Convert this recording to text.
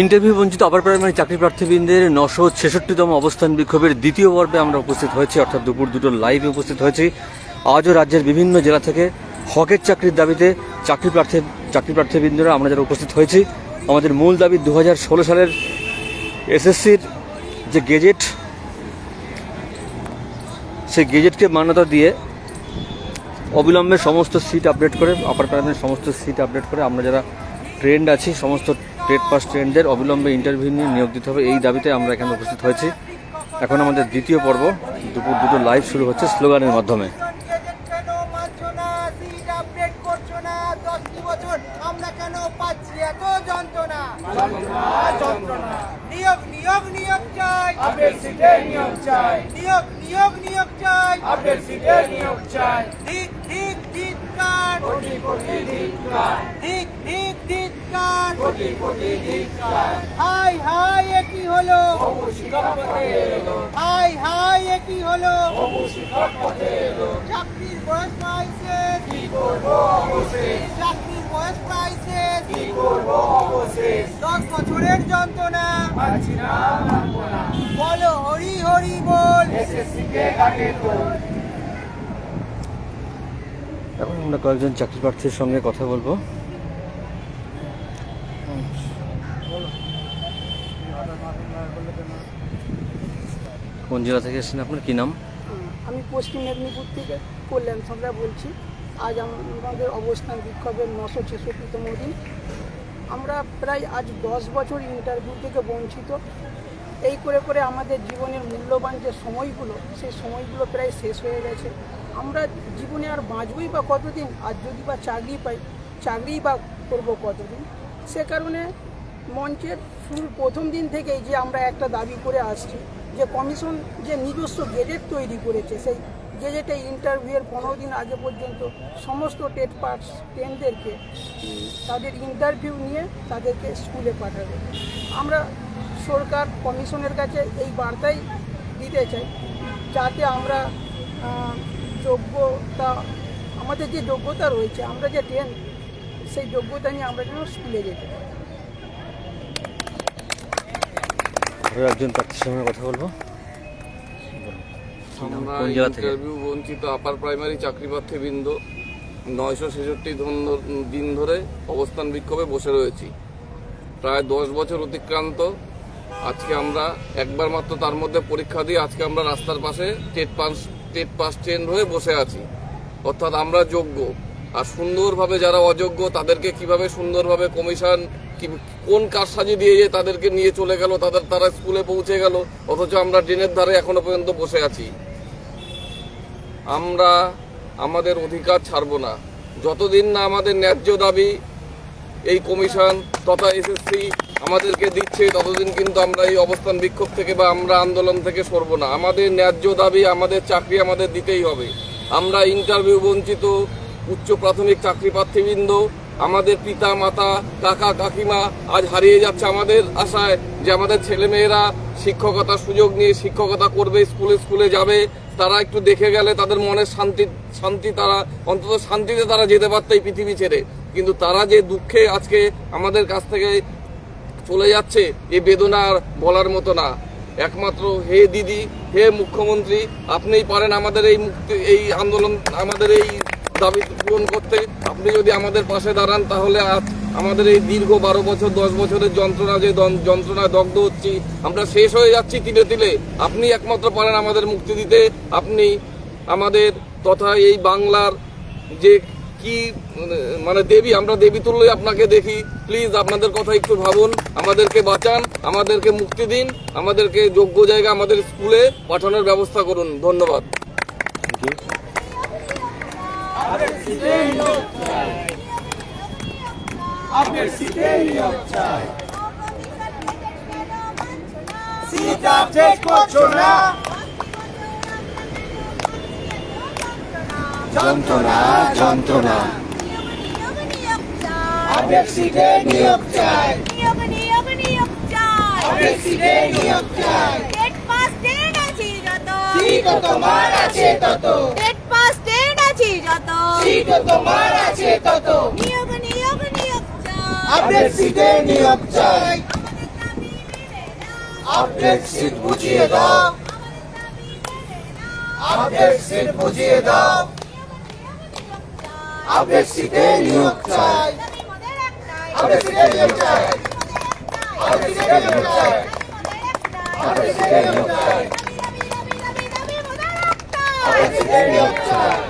Interview বঞ্চিত upper primary চাকরি প্রার্থীবৃন্দের নশো ছেষট্টিতম অবস্থান বিক্ষোভের দ্বিতীয় পর্বে আমরা উপস্থিত হয়েছি, অর্থাৎ দুপুর দুটো লাইভে উপস্থিত হয়েছি। আজও রাজ্যের বিভিন্ন জেলা থেকে হকের চাকরির দাবিতে চাকরি প্রার্থী, চাকরি প্রার্থীবৃন্দরা আমরা যারা উপস্থিত হয়েছি, আমাদের মূল দাবি দু সালের এসএসসির যে গেজেট, সেই গেজেটকে মান্যতা দিয়ে অবিলম্বে সমস্ত সিট আপডেট করে আপার প্রাইমারি সমস্ত সিট আপডেট করে, আমরা যারা ট্রেন্ড আছি, সমস্ত ট্রেড পাস ট্রেন্ডদের অবিলম্বে ইন্টারভিউ নিয়ে নিয়োগ দিতে হবে। এই দাবিতে আমরা এখানে উপস্থিত হয়েছি। এখন আমাদের দ্বিতীয় পর্ব, দুপুর দুটো লাইভ শুরু হচ্ছে স্লোগানের মাধ্যমে। আমরা কেন পাচ্ছি এত যন্ত্রণা। নিয়োগ নিয়োগ নিয়োগ চাই। আপডেট সিটে নিয়োগ চাই। নিয়োগ নিয়োগ নিয়োগ চাই। আপডেট সিটে নিয়োগ চাই। ঠিক ঠিক ধিক্কার কোটি কোটি ধিক্কার ঠিক ঠিক ধিক্কার কোটি কোটি ধিক্কার হাই হাই একই হলো? বহু শিক্ষক পথে এলো। হাই হাই একই হলো? বহু শিক্ষক পথে এলো। চাকরির বয়স পাইছে। কি করব অবশেষ? চাকরির বয়স পাইছে। কি করব অবশেষ? দশ বছরের যন্ত্রণা। পাচ্ছি না মানবো না বলো হরি হরি বল। এসএসসি কে ডাকে তোর এখন আমরা কয়েকজন চাকরি প্রার্থীর সঙ্গে কথা বলব। কোন জেলা থেকে এসেছেন আপনার? কি নাম? আমি পশ্চিম মেদিনীপুর থেকে কল্যাণ সাঁতরা বলছি। আজ আমাদের অবস্থান বিক্ষোভের নশো ছেষট্টিতম দিন। আমরা প্রায় আজ দশ বছর ইন্টারভিউ থেকে বঞ্চিত। এই করে করে আমাদের জীবনের মূল্যবান যে সময়গুলো, সেই সময়গুলো প্রায় শেষ হয়ে গেছে। আমরা জীবনে আর বাঁচবই বা কতদিন? আর যদি বা চাকরি পাই, চাকরি বা করব কতদিন? সে কারণে মঞ্চের শুরুর প্রথম দিন থেকেই যে আমরা একটা দাবি করে আসছি, যে কমিশন যে নিজস্ব গেজেট তৈরি করেছে, সেই গেজেটে ইন্টারভিউয়ের পনেরো দিন আগে পর্যন্ত সমস্ত টেট পাস টেনদেরকে তাদের ইন্টারভিউ নিয়ে তাদেরকে স্কুলে পাঠাবে। আমরা সরকার কমিশনের কাছে এই বার্তাই দিতে চাই, যাতে আমরা যোগ্যতা, আমাদের যে যোগ্যতা রয়েছে, আমরা যে টেন সেই যোগ্যতা নিয়ে আমরা যেন স্কুলে যেতে পারি। একজন প্রার্থীর সঙ্গে কথা বলব। কোন জেলা থেকে? ইন্টারভিউ বঞ্চিত আপার প্রাইমারি চাকরি প্রার্থীবৃন্দ নয়শো ছেষট্টি দিন ধরে অবস্থান বিক্ষোভে বসে রয়েছি। প্রায় দশ বছর অতিক্রান্ত। আজকে আমরা একবার মাত্র তার মধ্যে পরীক্ষা দিয়ে আজকে আমরা রাস্তার পাশে TET pass TET pass train হয়ে বসে আছি। অর্থাৎ আমরা যোগ্য। আর সুন্দরভাবে যারা অযোগ্য তাদেরকে কীভাবে সুন্দরভাবে কমিশন কোন কাজ সাজিয়ে দিয়ে তাদেরকে নিয়ে চলে গেল তাদের তারা স্কুলে পৌঁছে গেল অথচ আমরা ট্রেনের ধারে এখনও পর্যন্ত বসে আছি। আমরা আমাদের অধিকার ছাড়ব না। যতদিন না আমাদের ন্যায্য দাবি এই কমিশন তথা এসএসসি আমাদেরকে দিচ্ছে, ততদিন কিন্তু আমরা এই অবস্থান বিক্ষোভ থেকে বা আমরা আন্দোলন থেকে সরব না। আমাদের ন্যায্য দাবি, আমাদের চাকরি আমাদের দিতেই হবে। আমরা ইন্টারভিউ বঞ্চিত, উচ্চ প্রাথমিক চাকরি প্রার্থীবৃন্দ, আমাদের পিতা, মাতা, কাকা, কাকিমা আজ হারিয়ে যাচ্ছে আমাদের আশায় যে আমাদের ছেলেমেয়েরা শিক্ষকতার সুযোগ নিয়ে শিক্ষকতা করবে, স্কুলে স্কুলে যাবে। তারা একটু দেখে গেলে তাদের মনে শান্তি শান্তি তারা, অন্তত শান্তিতে তারা যেতে পারত এই পৃথিবী ছেড়ে। কিন্তু তারা যে দুঃখে আজকে আমাদের কাছ থেকে চলে যাচ্ছে এই বেদনা আর বলার মতো না। একমাত্র হে দিদি, হে মুখ্যমন্ত্রী, আপনিই পারেন আমাদের এই মুক্তি, এই আন্দোলন, আমাদের এই দাবি পূরণ করতে আপনি যদি আমাদের পাশে দাঁড়ান, তাহলে আমাদের এই দীর্ঘ বারো বছর, দশ বছরের যন্ত্রণা যে যন্ত্রণায় দগ্ধ হচ্ছি, আমরা শেষ হয়ে যাচ্ছি তিলে তিলে। আপনি একমাত্র পারেন আমাদের মুক্তি দিতে। আপনি আমাদের তথা এই বাংলার যে কি মানে দেবী, আমরা দেবী তুল্যই আপনাকে দেখি। প্লিজ আপনাদের কথা একটু ভাবুন, আমাদেরকে বাঁচান, আমাদেরকে মুক্তি দিন, আমাদেরকে যোগ্য জায়গা আমাদের স্কুলে পাঠানোর ব্যবস্থা করুন। ধন্যবাদ। চাই করছ না। যন্ত্রণা যন্ত্রণা। সিটে নিয়োগ চাই নিয়োগ নিয়োগ নিয়োগ চাই তোমার আছে তত। যত সিট তোমার আছে তত নিয়োগ নিয়োগ নিয়োগ চাই আপডেট সিটে নিয়োগ চাই আপডেট সিট বুঝিয়ে দাও আপডেট সিট বুঝিয়ে দাও আপডেট সিটে নিয়োগ চাই আপডেট সিটে নিয়োগ চাই আপডেট সিটে নিয়োগ চাই আপডেট সিটে নিয়োগ চাই আপডেট সিটে নিয়োগ চাই